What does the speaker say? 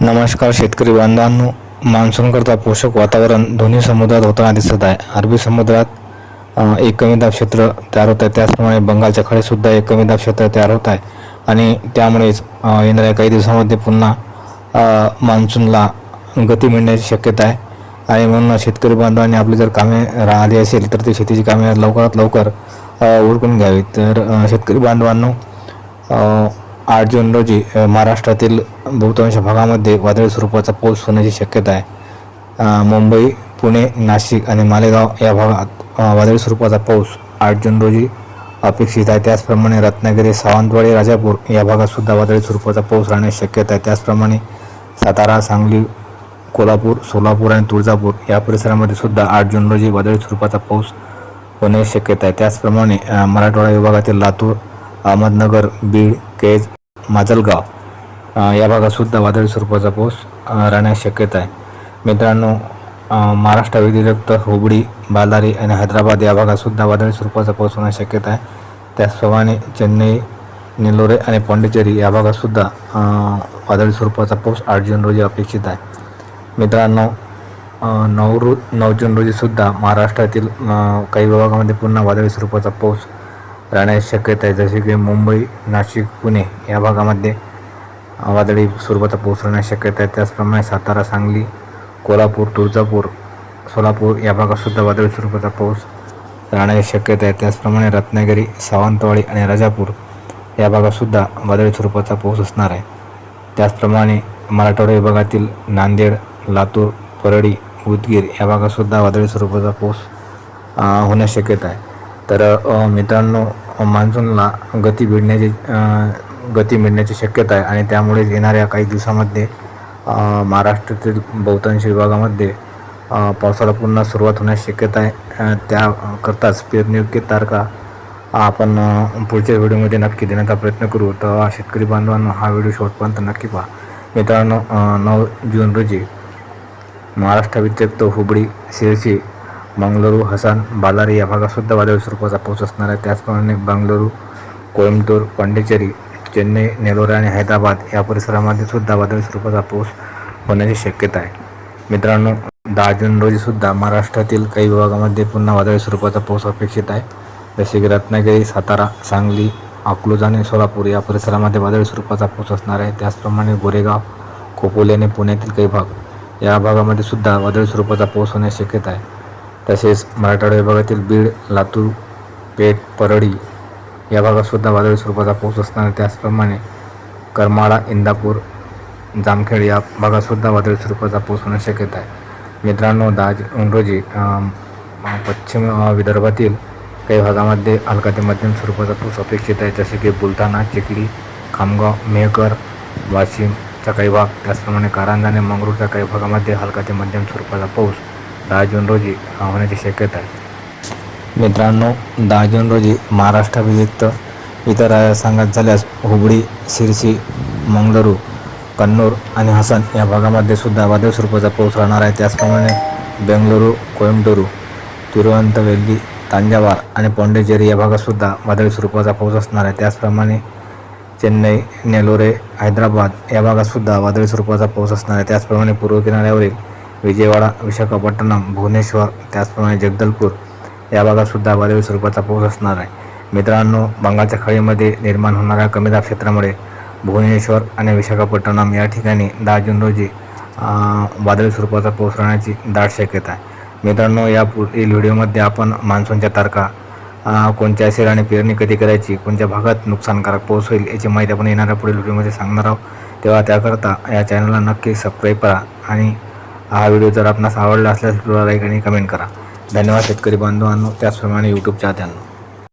नमस्कार शेतकरी बांधवांनो. मान्सूनकरता पोषक वातावरण दोन्ही समुद्रात होताना दिसत आहे. अरबी समुद्रात एक कमी दाब क्षेत्र तयार होत आहे. त्याचप्रमाणे बंगालच्या खाडीसुद्धा एक कमी दाब क्षेत्र तयार होत आहे. आणि त्यामुळेच येणाऱ्या काही दिवसामध्ये पुन्हा मान्सूनला गती मिळण्याची शक्यता आहे. आणि म्हणून शेतकरी बांधवांनी आपली जर कामे राहिली असेल तर ते शेतीची कामे लवकरात लवकर उरकून घ्यावी तर शेतकरी बांधवांनो आठ जून रोजी महाराष्ट्रातील बहुतांश भागामध्ये वादळी स्वरूपाचा पाऊस होण्याची शक्यता आहे. मुंबई पुणे नाशिक आणि मालेगाव या भागात वादळी स्वरूपाचा पाऊस आठ जून रोजी अपेक्षित आहे. त्याचप्रमाणे रत्नागिरी सावंतवाडी राजापूर या भागातसुद्धा वादळी स्वरूपाचा पाऊस राहण्याची शक्यता आहे. त्याचप्रमाणे सातारा सांगली कोल्हापूर सोलापूर आणि तुळजापूर या परिसरामध्ये सुद्धा आठ जून रोजी वादळी स्वरूपाचा पाऊस होण्याची शक्यता आहे. त्याचप्रमाणे मराठवाडा विभागातील लातूर अहमदनगर बीड केज माजलगाव. या भागातसुद्धा वादळी स्वरूपाचा पाऊस राहण्यास शक्यता आहे. मित्रांनो महाराष्ट्र व्यतिरिक्त हुबळी बालारी आणि हैदराबाद या भागातसुद्धा वादळी स्वरूपाचा पाऊस होण्याची शक्यता आहे. त्याचप्रमाणे चेन्नई नेलोरे आणि पाँडिचेरी या भागातसुद्धा वादळी स्वरूपाचा पाऊस आठ जून रोजी अपेक्षित आहे. मित्रांनो नऊ रो नऊ जून रोजीसुद्धा महाराष्ट्रातील काही विभागामध्ये पुन्हा वादळी स्वरूपाचा पाऊस राहण्याची शक्यता आहे. जसे की मुंबई नाशिक पुणे या भागामध्ये वादळी स्वरूपाचा पाऊस राहण्याची शक्यता आहे. त्याचप्रमाणे सातारा सांगली कोल्हापूर तुळजापूर सोलापूर या भागातसुद्धा वादळी स्वरूपाचा पाऊस राहण्याची शक्यता आहे. त्याचप्रमाणे रत्नागिरी सावंतवाडी आणि राजापूर या भागातसुद्धा वादळी स्वरूपाचा पाऊस असणार आहे. त्याचप्रमाणे मराठवाडा विभागातील नांदेड लातूर परळी उदगीर या भागातसुद्धा वादळी स्वरूपाचा पाऊस अ, होण्याची शक्यता आहे. तर मित्रांनो मान्सूनला गती भिडण्याची गती मिळण्याची शक्यता आहे. आणि त्यामुळेच येणाऱ्या काही दिवसामध्ये महाराष्ट्रातील बहुतांश विभागामध्ये पावसाळा पावसाला पुन्हा सुरुवात होण्याची शक्यता आहे. अ, त्याकरताच पेरणीयोग्य तारखा आपण पुढच्या व्हिडिओमध्ये नक्की देण्याचा प्रयत्न करू. तर शेतकरी बांधवांना हा व्हिडिओ शेवटपर्यंत नक्की पहा. मित्रांनो नऊ जून रोजी महाराष्ट्र व्यतिरिक्त हुबळी शिरसी बंगळुरू हसन बालारी या भागातसुद्धा वादळी स्वरूपाचा पाऊस असणार आहे. त्याचप्रमाणे बंगळुरू कोइंबतूर पांडिचेरी चेन्नई नेलोरा आणि हैदराबाद या परिसरामध्ये सुद्धा वादळी स्वरूपाचा पाऊस होण्याची शक्यता आहे. मित्रांनो दहा जून रोजीसुद्धा महाराष्ट्रातील काही विभागामध्ये पुन्हा वादळी स्वरूपाचा पाऊस अपेक्षित आहे. जसे की रत्नागिरी सातारा सांगली अकलूज आणि सोलापूर या परिसरामध्ये वादळी स्वरूपाचा पाऊस असणार आहे. त्याचप्रमाणे गोरेगाव खोपोली आणि पुण्यातील काही भाग या भागामध्ये सुद्धा वादळी स्वरूपाचा पाऊस होण्याची शक्यता आहे. तसेच मराठवाडा विभागातील बीड लातूर पेठ परळी या भागातसुद्धा वादळी स्वरूपाचा पाऊस असणार त्याचप्रमाणे करमाळा इंदापूर जामखेड या भागातसुद्धा वादळी स्वरूपाचा पाऊस होण्याची शक्यता आहे. मित्रांनो दहा जून रोजी पश्चिम विदर्भातील काही भागामध्ये हलका ते मध्यम स्वरूपाचा पाऊस अपेक्षित आहे. जसे की बुलढाणा चिखली खामगाव मेहकर वाशिमचा काही भाग त्याचप्रमाणे कारंजा आणि मंगरूळच्या काही भागामध्ये हलका ते मध्यम स्वरूपाचा पाऊस दहा जून रोजी होण्याची शक्यता आहे. मित्रांनो दहा जून रोजी महाराष्ट्राव्यतिरिक्त इतर राज्यात झाल्यास हुबळी सिरसी मंगळुरू कन्नूर आणि हसन या भागामध्ये सुद्धा वादळ स्वरूपाचा पाऊस राहणार आहे. त्याचप्रमाणे बेंगळुरू कोइंबतूर तिरुवंतवेल्ली तांजावार आणि पॉंडेचेरी या भागातसुद्धा वादळी स्वरूपाचा पाऊस असणार आहे. त्याचप्रमाणे चेन्नई नेलोरे हैदराबाद या भागातसुद्धा वादळी स्वरूपाचा पाऊस असणार आहे. त्याचप्रमाणे पूर्व किनाऱ्यावरील विजयवाडा विशाखापट्टणम भुवनेश्वर त्याचप्रमाणे जगदलपूर या भागातसुद्धा वादळी स्वरूपाचा पाऊस असणार आहे. मित्रांनो बंगालच्या खाडीमध्ये निर्माण होणाऱ्या कमी दाब क्षेत्रामुळे भुवनेश्वर आणि विशाखापट्टणम या ठिकाणी दहा जून रोजी वादळी स्वरूपाचा पाऊस राहण्याची दाट शक्यता आहे. मित्रांनो या पुढील व्हिडिओमध्ये आपण मान्सूनच्या तारखा कोणत्या असेल आणि पेरणी कधी करायची कोणत्या भागात नुकसानकारक पाऊस होईल याची माहिती आपण येणाऱ्या पुढील व्हिडिओमध्ये सांगणार आहोत. तेव्हा त्याकरता या चॅनलला नक्की सबस्क्राईब करा आणि हा व्हिडिओ जर आपणास आवडला असल्यास लाईक आणि कमेंट करा. धन्यवाद शेतकरी बांधवांनो. त्याचप्रमाणे यूट्यूब चाहत्यांनो